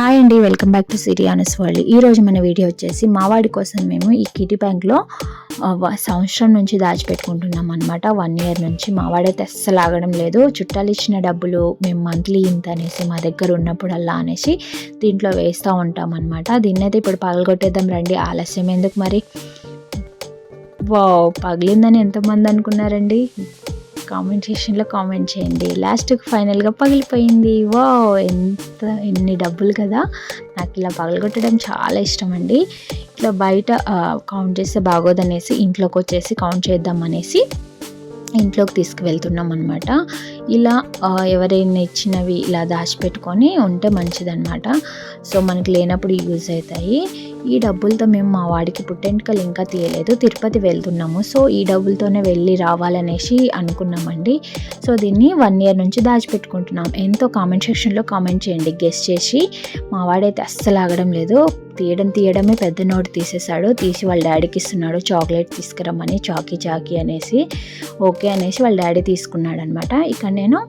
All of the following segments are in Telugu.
హాయ్ అండి వెల్కమ్ బ్యాక్ టు సిరియానస్ వరల్డ్ ఈరోజు మన వీడియో వచ్చేసి మావాడి కోసం మేము ఈ కిటీ బ్యాంక్లో సంవత్సరం నుంచి దాచిపెట్టుకుంటున్నాం అనమాట వన్ ఇయర్ నుంచి మావాడైతే అస్సలు ఆగడం లేదు. చుట్టాలు ఇచ్చిన డబ్బులు మేము మంత్లీ ఇంత అనేసి మా దగ్గర ఉన్నప్పుడల్లా అనేసి దీంట్లో వేస్తూ ఉంటాం అనమాట దీన్ని అయితే ఇప్పుడు పగలగొట్టేద్దాం రండి. ఆలస్యం ఎందుకు మరి? వావ్ పగిలిందని ఎంతమంది అనుకున్నారండి? కామెంట్ సెక్షన్లో కామెంట్ చేయండి. లాస్ట్కి ఫైనల్గా పగిలిపోయింది. వా ఎంత ఎన్ని డబ్బులు కదా. నాకు ఇలా పగలగొట్టడం చాలా ఇష్టం అండి ఇట్లా బయట కౌంట్ చేస్తే బాగోదనేసి ఇంట్లోకి వచ్చేసి కౌంట్ చేద్దాం అనేసి ఇంట్లోకి తీసుకువెళ్తున్నాం అనమాట ఇలా ఎవరైనా ఇచ్చినవి ఇలా దాచిపెట్టుకొని ఉంటే మంచిదన్నమాట. సో మనకి లేనప్పుడు యూజ్ అవుతాయి. ఈ డబ్బులతో మేము మా వాడికి పుట్టెంటుకలు ఇంకా తీయలేదు. తిరుపతి వెళ్తున్నాము. సో ఈ డబ్బులతోనే వెళ్ళి రావాలనేసి అనుకున్నామండి. సో దీన్ని వన్ ఇయర్ నుంచి దాచిపెట్టుకుంటున్నాం. ఎంతో కామెంట్ సెక్షన్లో కామెంట్ చేయండి. గెస్ట్ చేసి మా వాడైతే అస్సలు ఆగడం లేదు. తీయడం తీయడమే పెద్ద నోటు తీసేశాడు. తీసి వాళ్ళ డాడీకి ఇస్తున్నాడు. చాక్లెట్ తీసుకురమ్మని చాకీ చాకీ అనేసి ఓకే అనేసి వాళ్ళ డాడీ తీసుకున్నాడు అనమాట ఇక్కడ నేను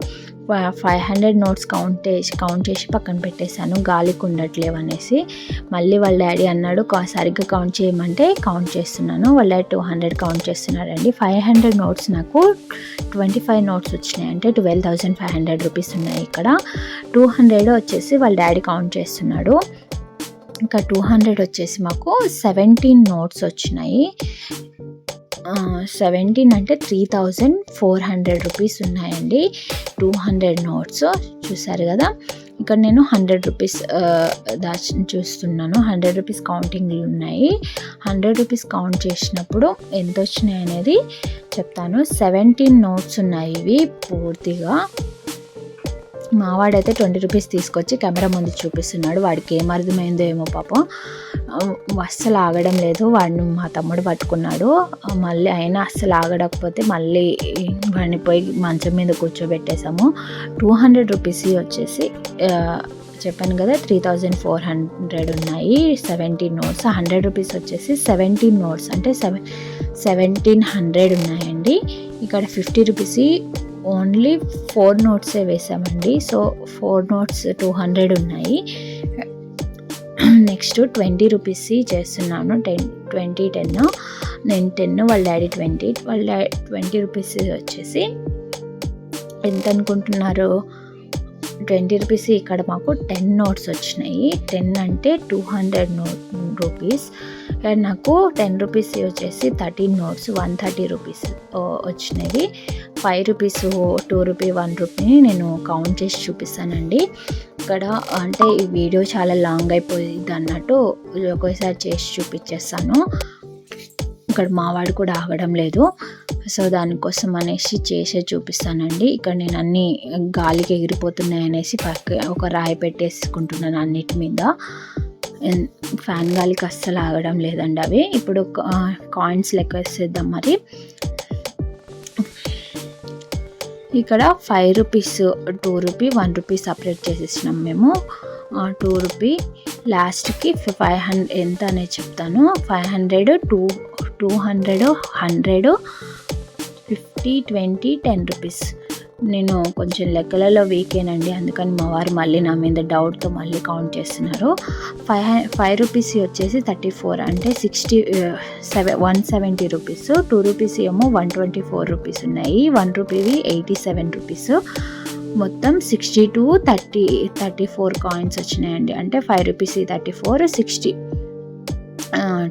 ఫైవ్ హండ్రెడ్ నోట్స్ కౌంట్ చేసి కౌంట్ చేసి పక్కన పెట్టేశాను. గాలికి ఉండట్లేవు అనేసి. మళ్ళీ వాళ్ళ డాడీ అన్నాడు సరిగ్గా కౌంట్ చేయమంటే కౌంట్ చేస్తున్నాను. వాళ్ళ డాడీ టూ హండ్రెడ్ కౌంట్ చేస్తున్నారండి ఫైవ్ హండ్రెడ్ నోట్స్ నాకు ట్వంటీ ఫైవ్ నోట్స్ వచ్చినాయి. అంటే twelve thousand five hundred rupees ఉన్నాయి ఇక్కడ. టూ హండ్రెడ్ వచ్చేసి వాళ్ళ డాడీ కౌంట్ చేస్తున్నాడు. ఇంకా టూ హండ్రెడ్ వచ్చేసి మాకు సెవెంటీన్ నోట్స్ వచ్చినాయి. సెవెంటీన్ అంటే three thousand four hundred rupees ఉన్నాయండి. టూ హండ్రెడ్ నోట్స్ చూసారు కదా? ఇక్కడ నేను హండ్రెడ్ రూపీస్ దాచి చూస్తున్నాను. హండ్రెడ్ రూపీస్ కౌంటింగ్లు ఉన్నాయి. హండ్రెడ్ రూపీస్ కౌంట్ చేసినప్పుడు ఎంత వచ్చినాయి అనేది చెప్తాను. సెవెంటీన్ నోట్స్ ఉన్నాయి ఇవి పూర్తిగా. మావాడైతే ట్వంటీ రూపీస్ తీసుకొచ్చి కెమెరా ముందు చూపిస్తున్నాడు. వాడికి ఏం అర్థమైందో ఏమో పాపం. అస్సలు ఆగడం లేదు. వాడిని మా తమ్ముడు పట్టుకున్నాడు. మళ్ళీ అయినా అస్సలు ఆగడకపోతే మళ్ళీ వాడిని పోయి మంచం మీద కూర్చోబెట్టేసాము టూ హండ్రెడ్ రూపీస్ వచ్చేసి చెప్పాను కదా త్రీ థౌజండ్ ఫోర్ హండ్రెడ్ ఉన్నాయి. సెవెంటీన్ నోట్స్ హండ్రెడ్ రూపీస్ వచ్చేసి సెవెంటీన్ నోట్స్. అంటే సెవెన్ సెవెంటీన్ హండ్రెడ్ ఉన్నాయండి. ఇక్కడ ఫిఫ్టీ రూపీస్ ఓన్లీ ఫోర్ నోట్సే వేసామండి. So four notes two hundred ఉన్నాయి. నెక్స్ట్ ట్వంటీ రూపీస్ చేస్తున్నాను. Ten twenty ten. నేను టెన్ వాళ్ళ డాడీ ట్వంటీ వాళ్ళ డాడీ ట్వంటీ రూపీస్ వచ్చేసి ఎంత అనుకుంటున్నారు? ట్వంటీ రూపీస్ ఇక్కడ మాకు టెన్ నోట్స్ వచ్చినాయి. టెన్ అంటే two hundred note rupees. And నాకు టెన్ రూపీస్ వచ్చేసి thirteen notes one thirty rupees వచ్చినవి five rupees two rupee one రూపీని నేను కౌంట్ చేసి చూపిస్తానండి. ఇక్కడ అంటే ఈ వీడియో చాలా లాంగ్ అయిపోయింది అన్నట్టు ఒకేసారి చేసి చూపించేస్తాను. ఇక్కడ మావాడు కూడా ఆగడం లేదు. సో దానికోసం అనేసి చేసే చూపిస్తానండి. ఇక్కడ నేను అన్ని గాలికి ఎగిరిపోతున్నాయి అనేసి పక్క ఒక రాయి పెట్టేసుకుంటున్నాను అన్నిటి మీద. ఫ్యాన్ గాలికి అస్సలు ఆగడం లేదండి అవి. ఇప్పుడు కాయిన్స్ లెక్క వేసేద్దాం మరి. ఇక్కడ five rupees two rupee one rupee separate చేసేసినాం మేము. టూ రూపీ లాస్ట్కి ఫైవ్ హండ్రెడ్ ఎంత అనేది చెప్తాను? Five hundred two two hundred hundred fifty twenty ten rupees నేను కొంచెం లెక్కలలో వీకేనండి అందుకని మా వారు మళ్ళీ నా మీద డౌట్తో మళ్ళీ కౌంట్ చేస్తున్నారు. ఫైవ్ ఫైవ్ రూపీస్ వచ్చేసి థర్టీ ఫోర్ అంటే sixty seven one seventy rupees two rupees ఏమో వన్ ట్వంటీ ఫోర్ రూపీస్ ఉన్నాయి. వన్ రూపీవి ఎయిటీ సెవెన్ రూపీస్ మొత్తం sixty two thirty thirty four coins వచ్చినాయండి. అంటే five rupees thirty four sixty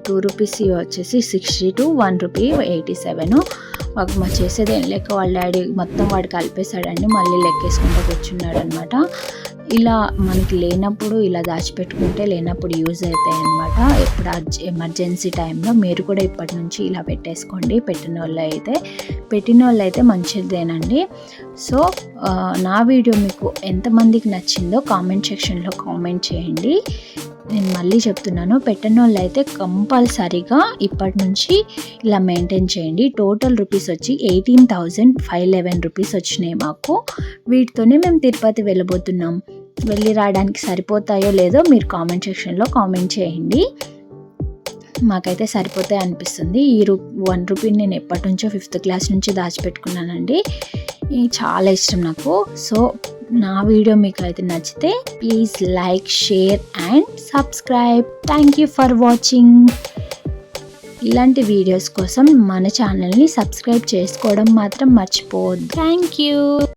two rupees వచ్చేసి sixty two one rupee eighty seven మాకు మా చేసేది ఏం లెక్క వాళ్ళ డాడీ మొత్తం వాడు కలిపేశాడండి మళ్ళీ లెక్కేసుకుంటూ కూర్చున్నాడు అనమాట ఇలా మనకి లేనప్పుడు ఇలా దాచిపెట్టుకుంటే లేనప్పుడు యూజ్ అవుతాయి అనమాట ఎప్పుడు ఎమర్జెన్సీ టైంలో మీరు కూడా ఇప్పటి నుంచి ఇలా పెట్టేసుకోండి. పెట్టిన వాళ్ళు అయితే పెట్టిన వాళ్ళు అయితే మంచిదేనండి. సో నా వీడియో మీకు ఎంతమందికి నచ్చిందో కామెంట్ సెక్షన్లో కామెంట్ చేయండి. నేను మళ్ళీ చెప్తున్నాను పెట్టిన వాళ్ళు అయితే కంపల్సరీగా ఇప్పటి నుంచి ఇలా మెయింటైన్ చేయండి. టోటల్ రూపీస్ వచ్చి eighteen thousand five eleven rupees వచ్చినాయి మాకు. వీటితోనే మేము తిరుపతి వెళ్ళబోతున్నాం. వెళ్ళి రావడానికి సరిపోతాయో లేదో మీరు కామెంట్ సెక్షన్లో కామెంట్ చేయండి. మాకైతే సరిపోతాయి అనిపిస్తుంది. ఈ రూ వన్ రూపీని నేను ఎప్పటి నుంచో ఫిఫ్త్ క్లాస్ నుంచి దాచిపెట్టుకున్నానండి. చాలా ఇష్టం నాకు. సో నా వీడియో మీకు అయితే నచ్చితే please like share and subscribe. Thank you for watching ఇలాంటి వీడియోస్ కోసం మన ఛానల్ని సబ్స్క్రైబ్ చేసుకోవడం మాత్రం మర్చిపోవద్దు. Thank you